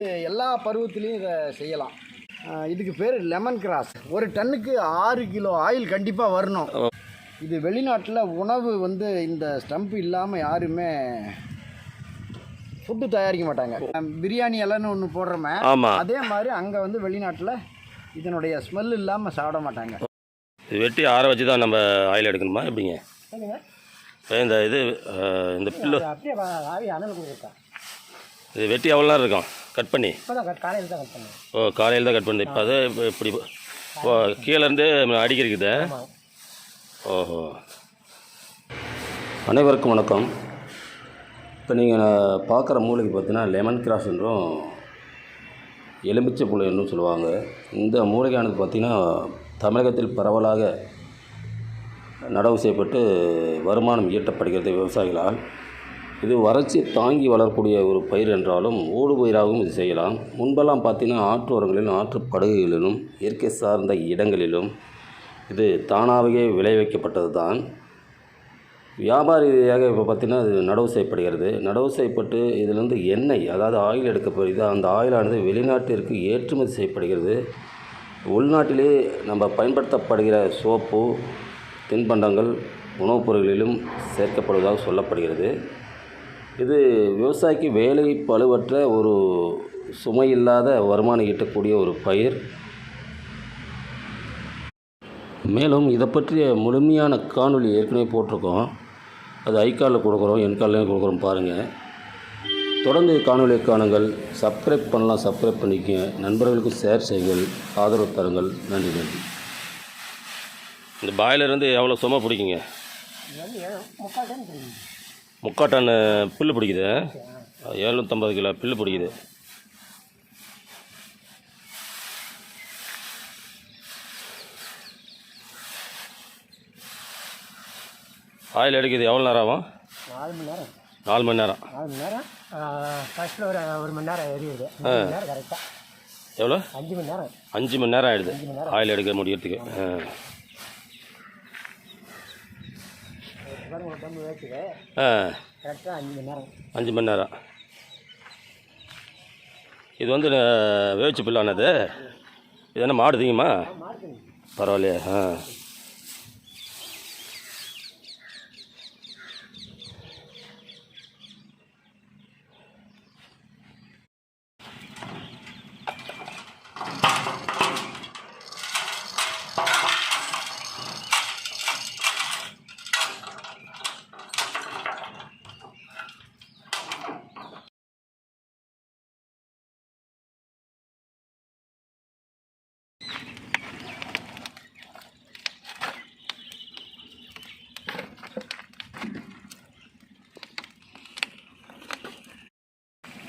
எல்லா பருவத்திலையும் இதை செய்யலாம். இதுக்கு பேர் லெமன் கிராஸ் ஒரு டன்னுக்கு ஆறு கிலோ ஆயில் கண்டிப்பாக வரணும். இது வெளிநாட்டில் உணவு வந்து இந்த ஸ்டம்ப் இல்லாமல் யாருமே ஃபுட்டு தயாரிக்க மாட்டாங்க. பிரியாணி இலைன்னு ஒன்று போடுறோமே அதே மாதிரி அங்கே வந்து வெளிநாட்டில் இதனுடைய ஸ்மெல் இல்லாமல் சாப்பிட மாட்டாங்க. இது வெட்டி ஆற வச்சு தான் நம்ம ஆயில் எடுக்கணுமா? எப்படிங்க? இந்த இது இந்த பில்லு அப்படியே ஆவி அனல் கொடுக்குறா இது வெட்டி எவ்வளோ நேரம் இருக்கும் கட் பண்ணி. காலையில் தான் கட் பண்ணுவேன் ஓ காலையில் தான் கட் பண்ணி. இப்போ அது இப்ப இப்படி ஓ கீழேருந்து அடிக்கிறக்குது ஓஹோ. அனைவருக்கும் வணக்கம். இப்போ நீங்கள் பார்க்குற மூலிகை பார்த்தீங்கன்னா லெமன் கிராஸ் என்றும் எலுமிச்சை புளி என்றும் சொல்லுவாங்க. இந்த மூலிகையானது பார்த்திங்கன்னா தமிழகத்தில் பரவலாக நடவு செய்யப்பட்டு வருமானம் ஈட்டப்படுகிறது விவசாயிகளால். இது வறட்சி தாங்கி வளரக்கூடிய ஒரு பயிர் என்றாலும் ஊடு பயிராகவும் இது செய்யலாம். முன்பெல்லாம் பார்த்தீங்கன்னா ஆற்றோரங்களிலும் ஆற்று படுகைகளிலும் இயற்கை சார்ந்த இடங்களிலும் இது தானாகவே விளைவிக்கப்பட்டது தான் வியாபார ரீதியாக இப்போ பார்த்தீங்கன்னா இது நடவு செய்யப்படுகிறது. நடவு செய்யப்பட்டு இதிலிருந்து எண்ணெய் அதாவது ஆயில் எடுக்கப்படுகிறது அந்த ஆயிலானது வெளிநாட்டிற்கு ஏற்றுமதி செய்யப்படுகிறது. உள்நாட்டிலே நம்ம பயன்படுத்தப்படுகிற சோப்பு தின்பண்டங்கள் உணவுப் பொருட்களிலும் சேர்க்கப்படுவதாக சொல்லப்படுகிறது. இது விவசாயிக்கு வேலை பழுவற்ற ஒரு சுமையில்லாத வருமானம் ஈட்டக்கூடிய ஒரு பயிர். மேலும் இதை பற்றிய முழுமையான காணொளி ஏற்கனவே போட்டிருக்கோம். அது ஐக்காலில் கொடுக்குறோம் என் காலில் கொடுக்குறோம் பாருங்கள் தொடர்ந்து காணொளியை காணுங்கள். சப்ஸ்கிரைப் பண்ணலாம் சப்ஸ்கிரைப் பண்ணிக்க நண்பர்களுக்கும் ஷேர் செய்யுங்கள். ஆதரவு தருங்கள். நன்றி நன்றி. இந்த பாய்லர் வந்து எவ்வளோ சும்மா பிடிக்குங்க. முக்கால் டைம் தெரியும் முக்கால் டன் புல்லு பிடிக்குது. எழுநூற்றம்பது கிலோ புல்லு பிடிக்குது. ஆயில் எடுக்குது எவ்வளோ நேரம் ஆகும்? நாலு மணி நேரம். நாலு மணி நேரம். நாலு மணி நேரம் ஃபஸ்ட்டில் ஒரு ஒரு மணி நேரம் எரியுது நேரம் கரெக்டாக எவ்வளோ அஞ்சு மணி நேரம். அஞ்சு மணி நேரம் ஆகிடுது ஆயில் எடுக்க முடியறதுக்கு. ஆ. அஞ்சு மணி நேரம். இது வந்து வேவிச்ச பில்லானது? இது என்ன மாடு தீங்குமா? மார்க்கெட் பரவாயில்லையே ஆ.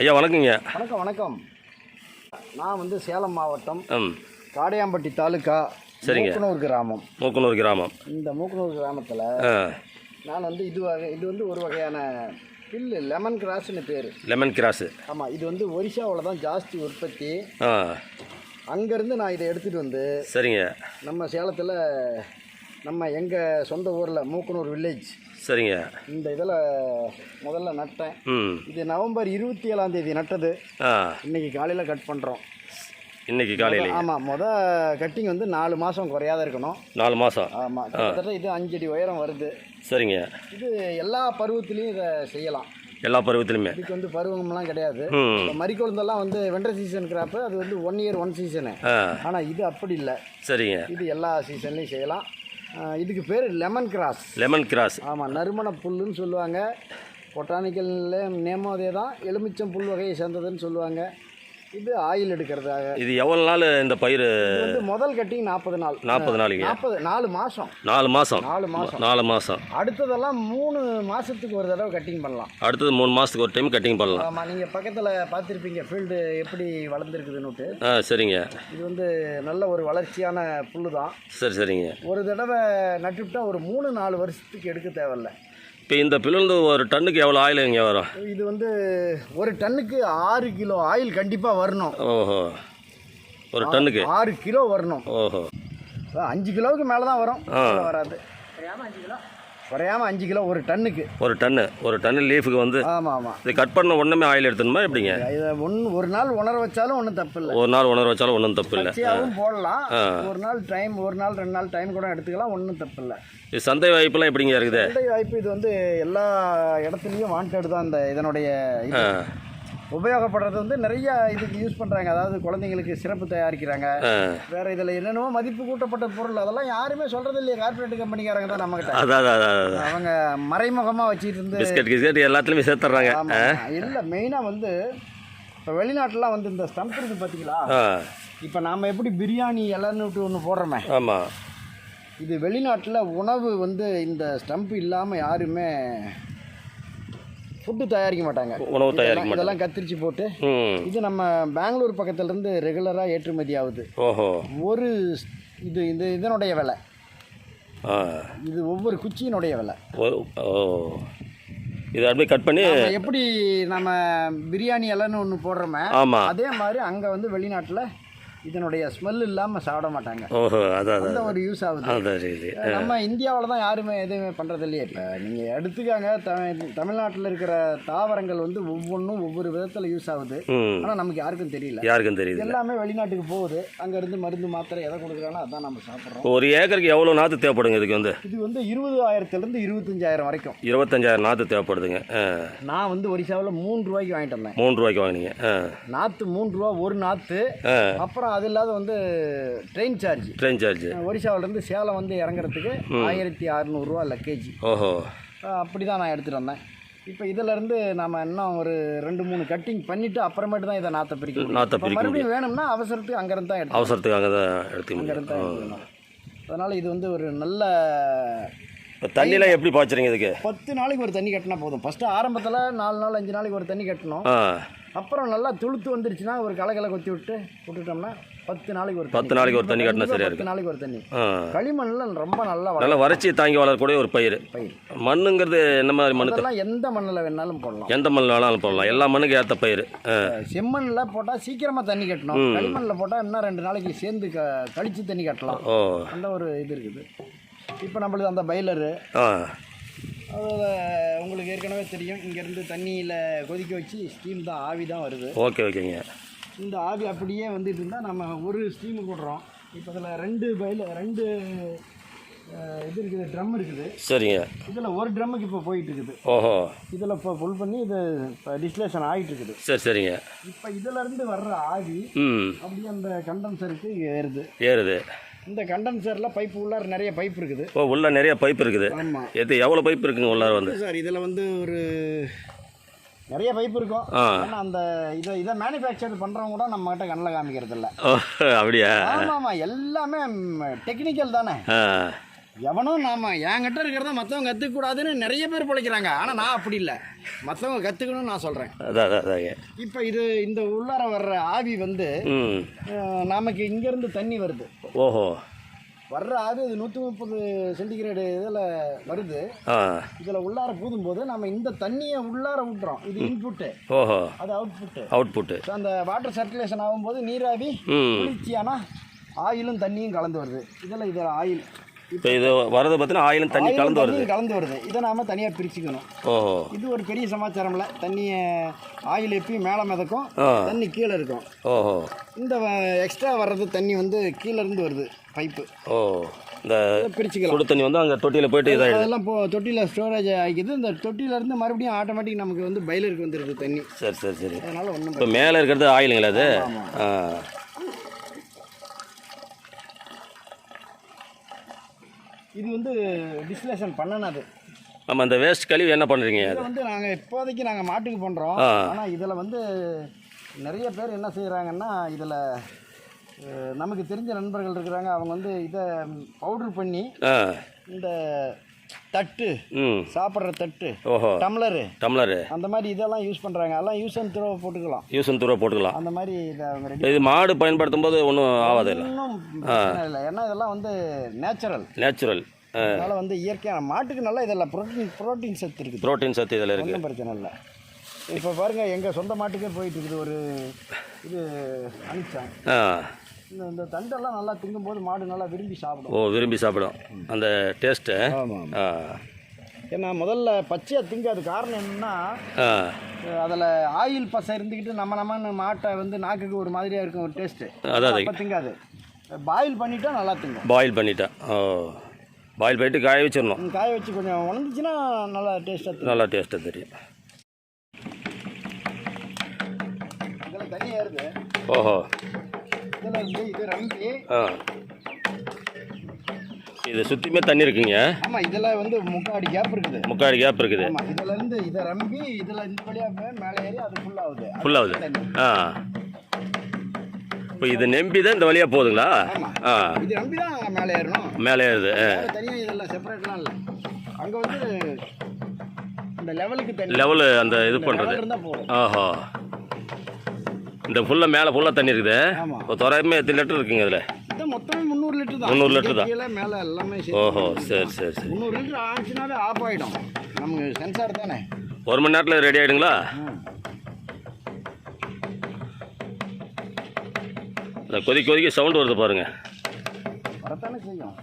ஐயா வணக்கங்க வணக்கம் வணக்கம். நான் வந்து சேலம் மாவட்டம் காடையாம்பட்டி தாலுக்கா சரிங்க. மூக்கனூர் கிராமம். மூக்கனூர் கிராமம். இந்த மூக்கனூர் கிராமத்தில் நான் வந்து இது வகை இது வந்து ஒரு வகையான பில்லு லெமன் கிராஸ்னு பேர். லெமன் கிராஸு ஆமாம் இது வந்து ஒரிசாவில் தான் ஜாஸ்தி உற்பத்தி. அங்கேருந்து நான் இதை எடுத்துகிட்டு வந்து சரிங்க. நம்ம சேலத்தில் நம்ம எங்கள் சொந்த ஊரில் மூக்கனூர் வில்லேஜ் சரிங்க. இந்த இதில் முதல்ல நட்டேன். இது நவம்பர் இருபத்தி ஏழாம் தேதி நட்டது. இன்னைக்கு காலையில் கட் பண்ணுறோம் இன்னைக்கு காலையில் ஆமாம் முத கட்டிங் வந்து நாலு மாதம் குறையாத இருக்கணும். நாலு மாதம் ஆமாம் கிட்டத்தட்ட இது அஞ்சடி உயரம் வருது. சரிங்க. இது எல்லா பருவத்திலையும் இதை செய்யலாம். எல்லா பருவத்திலுமே இதுக்கு வந்து பருவம்லாம் கிடையாது. மறிக்கொழுந்தெல்லாம் வந்து வெண்டர் சீசன் கிராப்பு அது வந்து ஒன் இயர் ஒன் சீசனு ஆனால் இது அப்படி இல்லை. சரிங்க. இது எல்லா சீசன்லேயும் செய்யலாம். இதுக்கு பேர் லெமன் கிராஸ் லெமன் கிராஸ் ஆமாம் நறுமண புல்லுன்னு சொல்லுவாங்க. பொட்டானிக்கல் நேமும் அதே தான். எலுமிச்சம் புல் வகையை சேர்ந்ததுன்னு சொல்லுவாங்க. இது ஆயில் எடுக்கிறதாக. இது எவ்வளோ நாள் இந்த பயிர்? வந்து முதல் கட்டிங் நாற்பது நாள். நாற்பது நாளைக்கு? நாற்பது நாலு மாதம் நாலு மாதம் நாலு மாதம் நாலு மாதம் அடுத்ததெல்லாம் மூணு மாதத்துக்கு ஒரு தடவை கட்டிங் பண்ணலாம். அடுத்தது மூணு மாதத்துக்கு ஒரு டைம் கட்டிங் பண்ணலாம். ஆமாம் நீங்கள் பக்கத்தில் பார்த்துருப்பீங்க ஃபீல்டு எப்படி வளர்ந்துருக்குதுன்னுட்டு ஆ சரிங்க. இது வந்து நல்ல ஒரு வளர்ச்சியான புல்லு தான் சரி சரிங்க. ஒரு தடவை நட்டுவிட்டா ஒரு மூணு நாலு வருஷத்துக்கு எடுக்க தேவையில்ல. இப்போ இந்த பில்லுந்து ஒரு டன்னுக்கு எவ்வளோ ஆயில் இங்கே வரும்? இது வந்து ஒரு டன்னுக்கு ஆறு கிலோ ஆயில் கண்டிப்பாக வரணும். ஓஹோ. ஒரு டன்னுக்கு? ஆறு கிலோ வரணும். ஓஹோ. அஞ்சு கிலோவுக்கு மேலே தான் வரும். வராது அஞ்சு கிலோ குறையாம அஞ்சு கிலோ ஒரு டன்னுக்கு. ஒரு டன்னு ஒரு டன்னு லீஃபுக்கு வந்து ஆமாம் ஆமாம் இது கட் பண்ண உடனே ஆயில் எடுத்துணுமா எப்படிங்க? இதை ஒன்று ஒரு நாள் உணர வச்சாலும் ஒன்றும் தப்பு இல்லை. ஒரு நாள் உணர வச்சாலும் ஒன்றும் தப்பு இல்லை. பச்சையாகவும் போடலாம். ஒரு நாள் டைம் ஒரு நாள் ரெண்டு நாள் டைம் கூட எடுத்துக்கலாம் ஒன்றும் தப்பு இல்லை. இது சந்தை வாய்ப்பெல்லாம் எப்படிங்க இருக்குது? சந்தை வாய்ப்பு இது வந்து எல்லா இடத்துலையும் வாண்டட் தான் இந்த இதனுடைய உபயோகப்படுறது வந்து நிறைய இதுக்கு யூஸ் பண்ணுறாங்க அதாவது குழந்தைங்களுக்கு சிறப்பு தயாரிக்கிறாங்க. வேற இதில் என்னென்னமோ மதிப்பு கூட்டப்பட்ட பொருள். அதெல்லாம் யாருமே சொல்கிறது இல்லையா. கார்பரேட் கம்பெனிக்காரங்க தான் நம்மகிட்ட. அவங்க மறைமுகமாக வச்சுட்டு இருந்து பிஸ்கட் கிஸ்கட் எல்லாத்துலேயுமே சேர்த்துட்றாங்க. இல்லை மெயினாக வந்து இப்போ வெளிநாட்டுலாம் வந்து இந்த ஸ்டம்ப் இருக்குது பார்த்தீங்களா இப்போ நாம் எப்படி பிரியாணி இலன்னுட்டு ஒன்று போடுறோமே. ஆமாம் இது வெளிநாட்டில் உணவு வந்து இந்த ஸ்டம்ப் இல்லாமல் யாருமே ஃபுட்டு தயாரிக்க மாட்டாங்க. உணவு தயாரிக்க இதெல்லாம் மாட்டாங்க. இதெல்லாம் கத்திரிச்சு போட்டு இது நம்ம பெங்களூர் பக்கத்துலேருந்து ரெகுலராக ஏற்றுமதி ஆகுது. ஓஹோ. ஒரு இது இந்த இதனுடைய விலை. இது ஒவ்வொரு குச்சியினுடைய விலை. ஓ- இது அப்படியே கட் பண்ணி எப்படி நம்ம பிரியாணி இலைன்னு ஒன்று போடுறோமே ஆமாம் அதே மாதிரி அங்கே வந்து வெளிநாட்டில் இதனுடைய ஸ்மெல் இல்லாமல் சாப்பிட மாட்டாங்க. ஓஹோ அதான் அந்த ஒரு யூஸ் ஆகுது. அதான் சரி நம்ம இந்தியாவில் தான் யாருமே எதுவுமே பண்ணுறது இல்லையே இப்போ நீங்கள் எடுத்துக்காங்க தமிழ் தமிழ்நாட்டில் இருக்கிற தாவரங்கள் வந்து ஒவ்வொன்றும் ஒவ்வொரு விதத்தில் யூஸ் ஆகுது. ஆனால் நமக்கு யாருக்கும் தெரியல. யாருக்கும் தெரியுது எல்லாமே வெளிநாட்டுக்கு போகுது. அங்கேருந்து மருந்து மாத்திரை எதை கொடுக்குறாங்களோ அதான் நம்ம சாப்பிட்றோம். ஒரு ஏக்கருக்கு எவ்வளோ நாற்று தேவைப்படுங்க இதுக்கு வந்து? இது வந்து இருபதாயிரத்துலேருந்து இருபத்தஞ்சாயிரம் வரைக்கும். இருபத்தஞ்சாயிரம் நாற்று தேவைப்படுதுங்க. நான் வந்து ஒரிசாவில் மூணு ரூபாய்க்கு வாங்கிட்டு வந்தேன். மூணு ரூபாய்க்கு வாங்கினீங்க. நாற்று மூணு ரூபா ஒரு நாற்று அப்புறம் அது இல்லாத வந்து ட்ரெயின் சார்ஜ் ட்ரெயின் சார்ஜ் ஒரிசாவிலேருந்து சேலம் வந்து இறங்குறதுக்கு ஆயிரத்தி அறநூறுவா லக்கேஜ் ஓஹோ. அப்படி தான் நான் எடுத்துகிட்டு வந்தேன். இப்போ இதிலேருந்து நம்ம இன்னும் ஒரு ரெண்டு மூணு கட்டிங் பண்ணிவிட்டு அப்புறமேட்டு தான் இதை நாற்றை பிரிக்க. நாற்றை பிரிக்க மறுபடியும் வேணும்னா அவசரத்துக்கு அங்கேருந்து தான் எடுத்து அவசரத்துக்கு அங்கே தான் எடுத்துக்க அங்கேருந்து தான் எடுத்துக்கணும். அதனால் இது வந்து ஒரு நல்ல இப்போ தண்ணியெலாம் எப்படி பாய்ச்சுறீங்க இதுக்கு? பத்து நாளைக்கு ஒரு தண்ணி கட்டினா போதும். ஃபஸ்ட்டு ஆரம்பத்தில் நாலு நாள் அஞ்சு நாளைக்கு ஒரு தண்ணி கட்டணும். அப்புறம் நல்லா துளுத்து வந்துருச்சுன்னா ஒரு கலக்கலை கொத்தி விட்டு விட்டுட்டோம்னா பத்து நாளைக்கு ஒரு பத்து நாளைக்கு ஒரு தண்ணி கட்டினா சரியா பத்து நாளைக்கு ஒரு தண்ணி. ஆ. களிமண்ணில் ரொம்ப நல்லா நல்லா வறட்சி தாங்கி வளரக்கூடிய ஒரு பயிர். பயிர். மண்ணுங்கிறது என்ன மாதிரி மண்ணு எந்த மண்ணில் வேணாலும் போடலாம். எந்த மண்ணினாலும் போடலாம். எல்லா மண்ணுக்கு ஏற்ற பயிர். செம்மண்ணில் போட்டால் சீக்கிரமாக தண்ணி கட்டணும். களிமண்ணில் போட்டால் இன்னும் ரெண்டு நாளைக்கு சேர்ந்து கழிச்சு தண்ணி கட்டலாம். அந்த ஒரு இது இருக்குது. இப்போ நம்மளுக்கு அந்த பைலரு உங்களுக்கு ஏற்கனவே தெரியும் இங்கேருந்து தண்ணியில் கொதிக்க வச்சு ஸ்டீம் தான் ஆவி தான் வருது. ஓகே ஓகேங்க. இந்த ஆவி அப்படியே வந்துட்டு இருந்தால் நம்ம ஒரு ஸ்டீமு போடுறோம். இப்போ இதில் ரெண்டு பைல ரெண்டு இது இருக்குது ட்ரம் இருக்குது. சரிங்க. இதில் ஒரு ட்ரம்முக்கு இப்போ போயிட்டு இருக்குது. ஓஹோ. இதில் இப்போ ஃபுல் பண்ணி இது இப்போ டிஸ்லேஷன் ஆகிட்டு இருக்குது. சரி சரிங்க. இப்போ இதிலேருந்து வர்ற ஆவி அப்படியே அந்த கண்டென்சருக்கு ஏறுது. ஏறுது. இந்த கண்டென்சரில் பைப்பு உள்ளார நிறைய பைப் இருக்குது. ஓ உள்ள நிறைய பைப் இருக்குது. ஆமாம் எது எவ்வளோ பைப் இருக்குங்க உள்ளார வந்து? சார் இதில் வந்து ஒரு நிறைய பைப் இருக்கும். ஆனால் அந்த இதை இதை மேனுஃபேக்சர் பண்ணுறவங்க கூட நம்ம கிட்ட கண்ணில் காமிக்கிறது இல்லை ஓ அப்படியா? ஆமாம் ஆமாம் எல்லாமே டெக்னிக்கல் தானே. ஆ எவனும் நாம என்கிட்ட இருக்கிறத மற்றவங்க கற்றுக்கூடாதுன்னு நிறைய பேர் பிழைக்கிறாங்க. ஆனால் நான் அப்படி இல்லை. மற்றவங்க கற்றுக்கணும்னு நான் சொல்கிறேன் அதான் அதான் அதாங்க இப்போ இது இந்த உள்ளார வர்ற ஆவி வந்து ம். நமக்கு இங்கேருந்து தண்ணி வருது. ஓஹோ. வர்ற ஆவி இது நூற்றி முப்பது சென்டிகிரேடு இதில் வருது. ஆ. இதில் உள்ளார போதும்போது நம்ம இந்த தண்ணியை உள்ளார விட்டுறோம் இது இன்புட்டு ஓஹோ. அது அவுட்புட்டு அவுட்புட்டு ஸோ அந்த வாட்டர் சர்க்குலேஷன் ஆகும்போது நீராவி ம். குளிர்ச்சியானா ஆயிலும் தண்ணியும் கலந்து வருது. இதில் இதில் ஆயில். இப்போ இது வரது பார்த்தீங்கன்னா ஆயிலும் தண்ணி கலந்து வருது. கலந்து வருது. இதை நாம தனியாக பிரிச்சுக்கணும். ஓஹோ. இது ஒரு பெரிய சமாச்சாரம்ல. தண்ணியை ஆயில் எப்பயும் மேலே மிதக்கும் தண்ணி கீழே இருக்கும். ஓஹோ. இந்த எக்ஸ்ட்ரா வர்றது தண்ணி வந்து கீழே இருந்து வருது பைப்பு ஓ இந்த பிரிச்சுக்கலாம். சுடு தண்ணி வந்து அங்கே தொட்டியில் போயிட்டு இதாகிடுது அதெல்லாம் இப்போ தொட்டியில் ஸ்டோரேஜ் ஆகிக்குது. இந்த தொட்டியில இருந்து மறுபடியும் ஆட்டோமேட்டிக் நமக்கு வந்து பைலருக்கு வந்துடுது தண்ணி. சரி சரி சரி. அதனால ஒன்றும் இப்போ மேலே இருக்கிறது ஆயிலுங்களா அது? ஆ. இது வந்து டிஸ்லேஷன் பண்ணனது நம்ம அந்த வேஸ்ட் கழிவு என்ன பண்ணுறீங்க இதை வந்து நாங்கள் இப்போதைக்கு நாங்கள் மாட்டுக்கு பண்ணுறோம். ஆனால் இதில் வந்து நிறைய பேர் என்ன செய்கிறாங்கன்னா இதில் நமக்கு தெரிஞ்ச நண்பர்கள் இருக்கிறாங்க. அவங்க வந்து இதை பவுட்ரு பண்ணி இந்த தட்டு. சாப்பிட்ற தட்டு. ஓஹோ. டம்ளரு. டம்ளரு. அந்த மாதிரி இதெல்லாம் யூஸ் பண்ணுறாங்க அதெல்லாம் யூஸ் அண்ட் த்ரோ போட்டுக்கலாம். யூஸ் அண்ட் தூரம் போட்டுக்கலாம். அந்த மாதிரி இதை மாடு பயன்படுத்தும் போது ஒன்றும் ஆகாது இல்லை இல்லை. ஏன்னா இதெல்லாம் வந்து நேச்சுரல் நேச்சுரல் அதனால் வந்து இயற்கையான மாட்டுக்கு நல்லா இதெல்லாம் ப்ரோட்டீன் ப்ரோட்டீன் சத்து இருக்குது. ப்ரோட்டீன் சத்து இதில் இருக்குது பிரச்சனை இல்லை. இப்போ பாருங்க எங்கள் சொந்த மாட்டுக்கே போயிட்டு இருக்குது. ஒரு இது அனுப்பிச்சாங்க ஆ. இந்த இந்த தண்டெல்லாம் நல்லா திங்கும்போது மாடு நல்லா விரும்பி சாப்பிடும். ஓ விரும்பி சாப்பிடும். அந்த டேஸ்ட்டு? ஆமாம். ஏன்னா முதல்ல பச்சையாக திங்காது. காரணம் என்னன்னா அதில் ஆயில் பசை இருந்துக்கிட்டு நம்ம நம்ம மாட்டை வந்து நாக்குக்கு ஒரு மாதிரியாக இருக்கும் ஒரு டேஸ்ட்டு. அப்போ திங்காது. பாயில் பண்ணிட்டா நல்லா திங்கும். பாயில் பண்ணிட்டேன் ஓ. பாயில் பண்ணிட்டு காய வச்சிடணும். காய வச்சு கொஞ்சம் உணர்ந்துச்சுன்னா நல்லா டேஸ்ட்டாக நல்லா டேஸ்ட்டாக தெரியும். தண்ணி ஏறுது ஓஹோ. ஆ. இது சுற்றியுமே தண்ணி இருக்குங்க. ஆமாம் இதில் வந்து முக்காடி கேப் இருக்குது. முக்காடி கேப் இருக்குது. ஆமாம் இதுல இருந்து இதை ரம்பி இதில் இந்த வழியாக மேலே ஏறி அது ஃபுல்லாகுது ஃபுல்லாகுது ஆ. இப்போ இது நம்பி தான் இந்த வழியாக போகுதுங்களா? ஆ. இது நம்பி தான் மேலே ஏறணும். மேலே ஏறுது தனியாக இதெல்லாம் செப்பரேட்லாம் இல்லை. அங்கே வந்து இந்த லெவலுக்கு லெவலு அந்த இது பண்ணுறது ஆஹா. இந்த ஃபுல்லாக மேலே ஃபுல்லாக தண்ணி இருக்குது. இப்போ தோராயமே எத்தனை லிட்டர் இருக்குங்க இதில்? முந்நூறு லிட்டர் தான். 300 லிட்டர் தான். மேலே எல்லாமே ஓஹோ சரி சரி சரி. முந்நூறு லிட்டர் ஆச்சுனாவே ஆஃப் ஆகிடும் நமக்கு சென்சார் தானே? ஒரு மணி நேரத்தில் ரெடி ஆகிடுங்களா. இந்த கொதிக்க கொதிக்க சவுண்டு வருது பாருங்க. வரத்தானே செய்யும்.